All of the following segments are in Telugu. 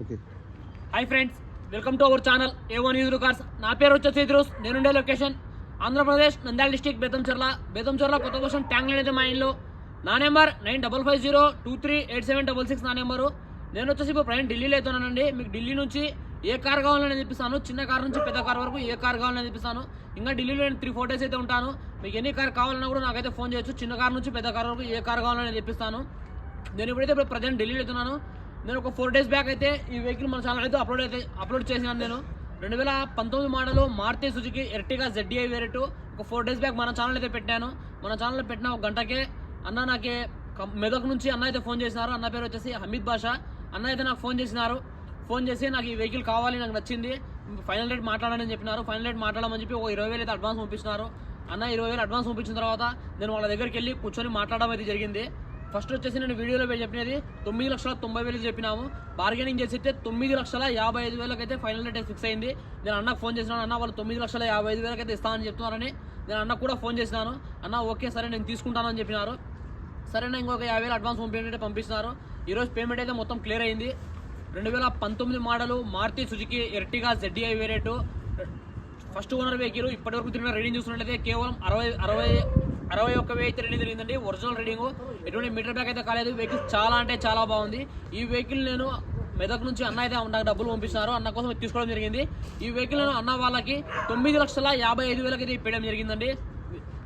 Hi friends welcome to our channel A one use cars నా పేరు వచ్చేసి ఇద్రూస్ నేనుండే లొకేషన్ ఆంధ్రప్రదేశ్ నంద్యాల డిస్టిక్ బేతంచెర్ల. బేతంచెర్ల కొత్త కోసం ట్యాంక్ అయితే మా ఇంట్లో. నా number nine double five zero two three eight seven double six నా నెంబరు నేను వచ్చేసి ఇప్పుడు ప్రయాణం ఢిల్లీలో అవుతున్నానండి. మీకు ఢిల్లీ నుంచి ఏ కార్ కావాలని చూపిస్తాను చిన్న కార్ నుంచి పెద్ద కార్ వరకు ఏ కార్ కావాలని చూపిస్తాను ఇంకా ఢిల్లీలో నేను త్రీ ఫోర్ అయితే ఉంటాను. మీకు ఎన్ని కార్ కావాలన్నా కూడా నాకైతే ఫోన్ చేయొచ్చు. చిన్న కార్ నుంచి పెద్ద కార్ వరకు ఏ కార్ కావాలని తెప్పిస్తాను నేను ఇప్పుడైతే ఇప్పుడు ప్రజెంట్ ఢిల్లీలో వెళ్తున్నాను నేను ఒక ఫోర్ డేస్ బ్యాక్ అయితే ఈ వెహికల్ మన ఛానల్ అయితే అప్లోడ్ అయితే అప్లోడ్ చేసినాను నేను. రెండు వేల పంతొమ్మిది model Maruti Suzuki Ertiga ZDI variant ఒక ఫోర్ డేస్ బ్యాక్ మన ఛానల్ అయితే పెట్టాను. మన ఛానల్లో పెట్టిన ఒక గంటకే అన్న నాకే మెదక్ నుంచి అన్న అయితే ఫోన్ చేసినారు. అన్న పేరు వచ్చేసి హమీద్ బాషా. అన్న అయితే నాకు ఫోన్ చేసినారు. ఫోన్ చేసి నాకు ఈ వెహికల్ కావాలి నాకు నచ్చింది. ఫైనల్ రేట్ మాట్లాడని చెప్పినారు. ఫైనల్ రేట్ మాట్లాడమని చెప్పి ఒక ఇరవై వేలు అయితే అడ్వాన్స్ పంపించినారు. అన్న ఇరవై వేలు అడ్వాన్స్ పంపించిన తర్వాత నేను వాళ్ళ దగ్గరికి వెళ్ళి కూర్చొని మాట్లాడడం అయితే జరిగింది. ఫస్ట్ వచ్చేసి నేను వీడియోలో చెప్పినది తొమ్మిది లక్షల తొంభై వేలు చెప్పినాము. బార్గెనింగ్ చేసి అయితే తొమ్మిది లక్షల యాభై ఐదు వేలకు అయితే ఫైనల్ రేట్ ఫిక్స్ అయింది. నేను అన్నకు ఫోన్ చేసినాను అన్న వాళ్ళు తొమ్మిది లక్షల యాభై ఐదు వేలకు అయితే ఇస్తామని చెప్తున్నారని నేను అన్నకు కూడా ఫోన్ చేసినాను. అన్న ఓకే సరే నేను తీసుకుంటానని చెప్పినారు. సరేనా ఇంకొక యాభై వేలు అడ్వాన్స్ పేమెంట్ అయితే పంపిస్తున్నారు. ఈరోజు పేమెంట్ అయితే మొత్తం క్లియర్ అయింది. రెండు వేల పంతొమ్మిది model Maruti Suzuki Ertiga ZDI variant first owner vehicle ఇప్పటివరకు తిరిగిన రీడింగ్ చూసినట్లయితే కేవలం అరవై అరవై అరవై ఒక్క వెయ్యి అయితే రీడింగ్ జరిగిందండి. Original reading. ఎటువంటి మీటర్ బ్యాక్ అయితే కాలేదు. వెహికల్ చాలా అంటే చాలా బాగుంది. ఈ వెహికల్ నేను మెదక్ నుంచి అన్న అయితే నాకు డబ్బులు పంపిస్తున్నారు. అన్న కోసం తీసుకోవడం జరిగింది. ఈ వెహికల్ నేను అన్న వాళ్ళకి తొమ్మిది లక్షల యాభై ఐదు వేలకి అయితే ఇప్పడం జరిగిందండి.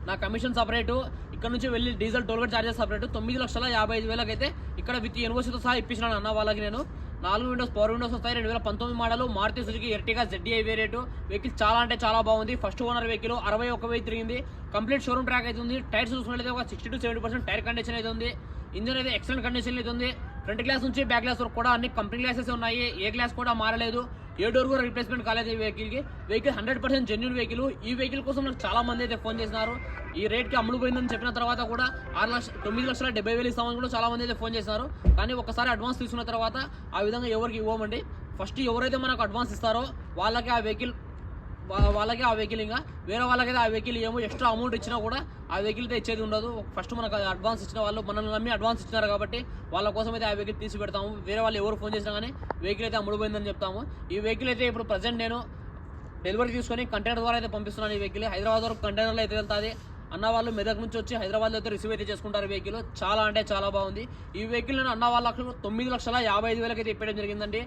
నా కమిషన్ సపరేటు. ఇక్కడ నుంచి వెళ్ళి డీజిల్ టోల్గేట్ చార్జెస్ సపరేట్. తొమ్మిది లక్షల యాభై ఐదు వేలకైతే ఇక్కడ విత్ యూనివర్సిటీతో సహా ఇప్పించినాను అన్న వాళ్ళకి నేను. నాలుగు విండోస్ పవర్ విండోస్ వస్తాయి. రెండు వేల పంతొమ్మిది model Maruti Suzuki Ertiga ZDI variant vehicle చాలా అంటే చాలా బాగుంది. ఫస్ట్ ఓనర్ వెహికల్ అరవై ఒక వెయ్యి తిరిగింది. కంప్లీట్ షోరూమ్ ట్రాక్ అయితే ఉంది. టైర్స్ చూసుకున్నట్లయితే ఒక sixty to seventy percent tyre condition అయితే ఉంది. ఇంజన్ అయితే ఎక్సలెంట్ కండిషన్ అయితే ఉంది. ఫ్రంట్ గ్లాస్ నుంచి బ్యాక్ గ్లాస్ వరకు కూడా అన్ని కంపెనీ గ్లాసెస్ ఉన్నాయి. ఏ గ్లాస్ కూడా మారలేదు. ఏ డోర్ కూడా రీప్లేస్మెంట్ కాలేజ్ ఈ వెహికల్కి vehicle hundred percent genuine vehicle ఈ వెహికల్ కోసం నాకు చాలా మంది అయితే ఫోన్ చేసినారు. ఈ రేట్కి అమ్ముడు పోయిందని చెప్పిన తర్వాత కూడా ఆరు లక్ష తొమ్మిది లక్షల డెబ్బై వేలు ఇస్తామని కూడా చాలా మంది అయితే ఫోన్ చేసినారు. కానీ ఒకసారి అడ్వాన్స్ తీసుకున్న తర్వాత ఆ విధంగా ఎవరికి ఇవ్వమండి? ఫస్ట్ ఎవరైతే మనకు అడ్వాన్స్ ఇస్తారో వాళ్ళకి ఆ వెహికల్ వాళ్ళకి ఆ వెహికల్ ఇంకా. వేరే వాళ్ళకైతే ఆ వెహికల్ ఏమో ఎక్స్ట్రా అమౌంట్ ఇచ్చినా కూడా ఆ వెహికల్ అయితే ఇచ్చేది ఉండదు. ఫస్ట్ మనకు అడ్వాన్స్ ఇచ్చిన వాళ్ళు మనల్ని నమ్మి అడ్వాన్స్ ఇచ్చినారు కాబట్టి వాళ్ళ కోసం అయితే ఆ వెహికల్ తీసి పెడతాము వేరే వాళ్ళు ఎవరు ఫోన్ చేసినా కానీ వెహికల్ అయితే అమ్ముడుపోయిందని చెప్తాము. ఈ వెహికల్ అయితే ఇప్పుడు ప్రజెంట్ నేను డెలివరీ తీసుకొని కంటైనర్ ద్వారా అయితే పంపిస్తున్నాను ఈ వెహికల్. హైదరాబాద్ వరకు కంటైనర్లో అయితే వెళ్తుంది. అన్న వాళ్ళు మెదక్ నుంచి వచ్చి హైదరాబాద్లో అయితే రిసీవ్ అయితే చేసుకుంటారు వెహికల్. చాలా అంటే చాలా బాగుంది. ఈ వెహికల్ నేను అన్న వాళ్ళ తొమ్మిది లక్షల యాభై ఐదు వేలకి అయితే ఇప్పడం జరిగిందండి.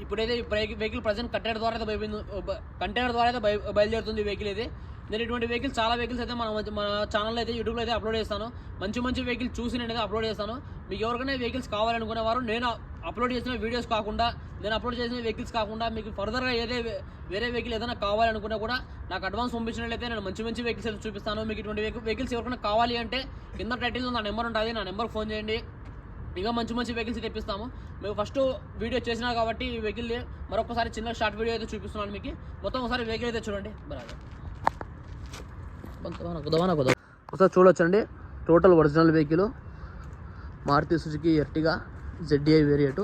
ఇప్పుడైతే బ్రేక్ వెహికల్ ప్రజెంట్ కంటైనర్ ద్వారా అయితే బయలుదేరు కంటైనర్ ద్వారా అయితే బయ- బయలుదేరుతుంది వెహికల్ అయితే. నేను ఇటువంటి వెహికల్ చాలా వెహికల్స్ అయితే మన మన ఛానల్లో అయితే యూట్యూబ్లో అయితే అప్లోడ్ చేస్తాను. మంచి మంచి వెహికల్ చూసి నేను అయితే అప్లోడ్ చేస్తాను. మీకు ఎవరికైనా వెహికల్స్ కావాలనుకునేవారు నేను అప్లోడ్ చేసిన వీడియోస్ కాకుండా నేను అప్లోడ్ చేసిన వెహికల్స్ కాకుండా మీకు ఫర్దర్గా ఏదే వేరే వెహికల్ ఏదైనా కావాలనుకున్నా కూడా నాకు అడ్వాన్స్ పంపించినట్లయితే నేను మంచి మంచి వెహికల్స్ అయితే చూపిస్తాను. మీకు ఇటువంటి వెహికల్స్ ఎవరికైనా కావాలి అంటే కింద టైటిల్లో నా నెంబర్ ఉంటుంది. నా నెంబర్ ఫోన్ చేయండి. ఇంకా మంచి మంచి వెహికల్స్ తెప్పిస్తాము. మేము ఫస్ట్ వీడియో చేసినా కాబట్టి ఈ వెహికల్ మరొకసారి చిన్న షార్ట్ వీడియో అయితే చూపిస్తున్నాను మీకు. మొత్తం ఒకసారి వెహికల్ అయితే చూడండి. బరాబర్. ఒకసారి చూడొచ్చండి. Total original vehicle Maruti Suzuki Ertiga ZDI variant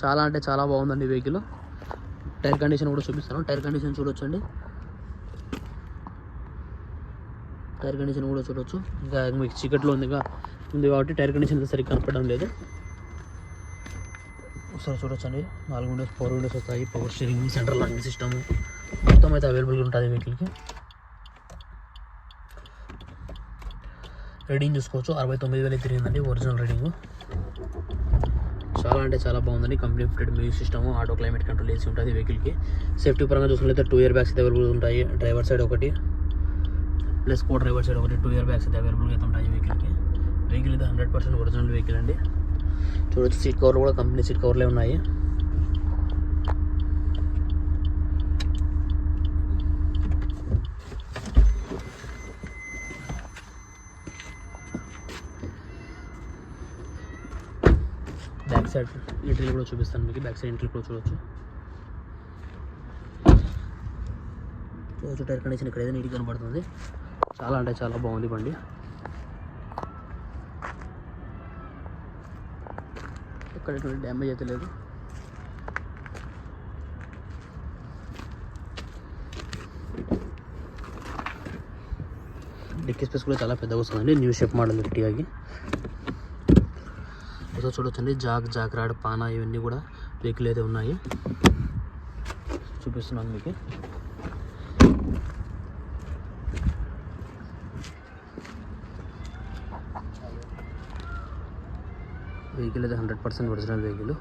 చాలా అంటే చాలా బాగుందండి వెహికల్ టైర్ కండిషన్ కూడా చూపిస్తాను. టైర్ కండిషన్ చూడొచ్చండి. టైర్ కండిషన్ కూడా చూడొచ్చు. ఇంకా మీకు చీకట్లో ఉంది ఇంకా ఉంది కాబట్టి టైర్ కండిషన్ సరిగ్గా కనపడడం లేదు. ఒకసారి చూడొచ్చండి. నాలుగు విండోస్ ఫోర్ విండోస్ వస్తాయి. Power steering central locking system మొత్తం అయితే అవైలబుల్గా ఉంటుంది వెహికల్కి రీడింగ్ చూసుకోవచ్చు. అరవై తొమ్మిది వేలు తిరిగిందండి ఒరిజినల్ రీడింగ్ చాలా అంటే చాలా బాగుందండి. Complete fitted music system auto climate control వేసి ఉంటుంది వెహికల్కి సేఫ్టీ పరంగా చూసుకుంటే టూ ఇయర్ బ్యాగ్స్ అయితే అవైలబుల్ ఉంటాయి. డ్రైవర్ సైడ్ ఒకటి. ప్లస్ కో డ్రైవర్ సైడ్ ఒకటి. టూ ఇయర్ బ్యాగ్స్ అయితే అవైలబుల్గా అయితే ఉంటాయి వెహికల్కి వెహికల్ ఇది హండ్రెడ్ పర్సెంట్ ఒరిజినల్ వెహికల్ అండి. చూడొచ్చు సీట్ కవర్లు కూడా కంపెనీ సీట్ కవర్లే ఉన్నాయి. బ్యాక్ సైడ్ ఎంట్రీ కూడా చూపిస్తాను మీకు. బ్యాక్ సైడ్ ఎంట్రీ కూడా చూడొచ్చు. చూడొచ్చు టైర్ కండిషన్ ఇక్కడ ఏదో నీట్గా కనబడుతుంది. చాలా అంటే చాలా బాగుంది బండి. ఎక్కడ ఎటువంటి డ్యామేజ్ అయితే లేదు. డిక్కీ స్పేస్ కూడా చాలా పెద్దగా వస్తుందండి. న్యూ షేప్ మోడల్ ఎట్టిగాకి ఏదో చూడొచ్చండి. జాగ్ జాక్ జాక్రాడ్ పానా ఇవన్నీ కూడా వెహికల్ అయితే ఉన్నాయి. చూపిస్తున్నాను మీకు. వెహికల్ అయితే hundred percent original vehicle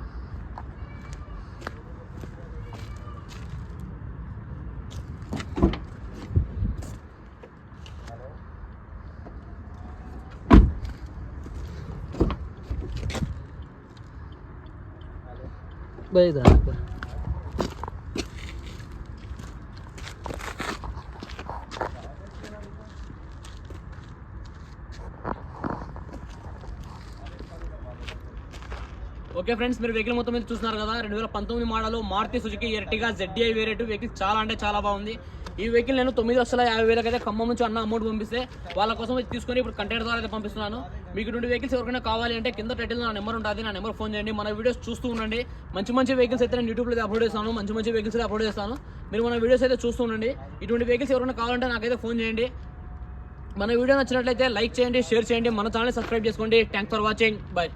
bye okay friends మీరు వెహికల్ మొత్తం మీద చూస్తున్నారు కదా రెండు వేల పంతొమ్మిది model Maruti Suzuki Ertiga ZDI variant vehicle చాలా అంటే చాలా బాగుంది. ఈ వెహికల్ నేను తొమ్మిది లక్షల యాభై వేలకి అయితే ఖమ్మం నుంచి అన్న అమౌంట్ పంపిస్తే వాళ్ళ కోసం తీసుకొని ఇప్పుడు కంటెంట్ ద్వారా అయితే పంపిస్తున్నాను. మీకు రెండు వెహికల్స్ ఎవరికైనా కావాలి అంటే కింద టైటిల్ నా నెంబర్ ఉంటుంది నా నెంబర్ ఫోన్ చేయండి. మన వీడియోస్ చూస్తూ ఉండండి. మంచి మంచి వెహికల్స్ అయితే నేను యూట్యూబ్లో అప్లోడ్ చేస్తాను. మంచి మంచి వెహికల్స్ అయితే అప్లోడ్ చేస్తాను. మీరు మన వీడియోస్ అయితే చూస్తూ ఉండండి. ఇటువంటి వెహికల్స్ ఎవరైనా కావాలంటే నాకైతే ఫోన్ చేయండి. మన వీడియో నచ్చినట్లయితే లైక్ చేయండి షేర్ చేయండి. మన ఛానల్ సబ్స్క్రైబ్ చేసుకోండి. Thanks for watching. బాయ్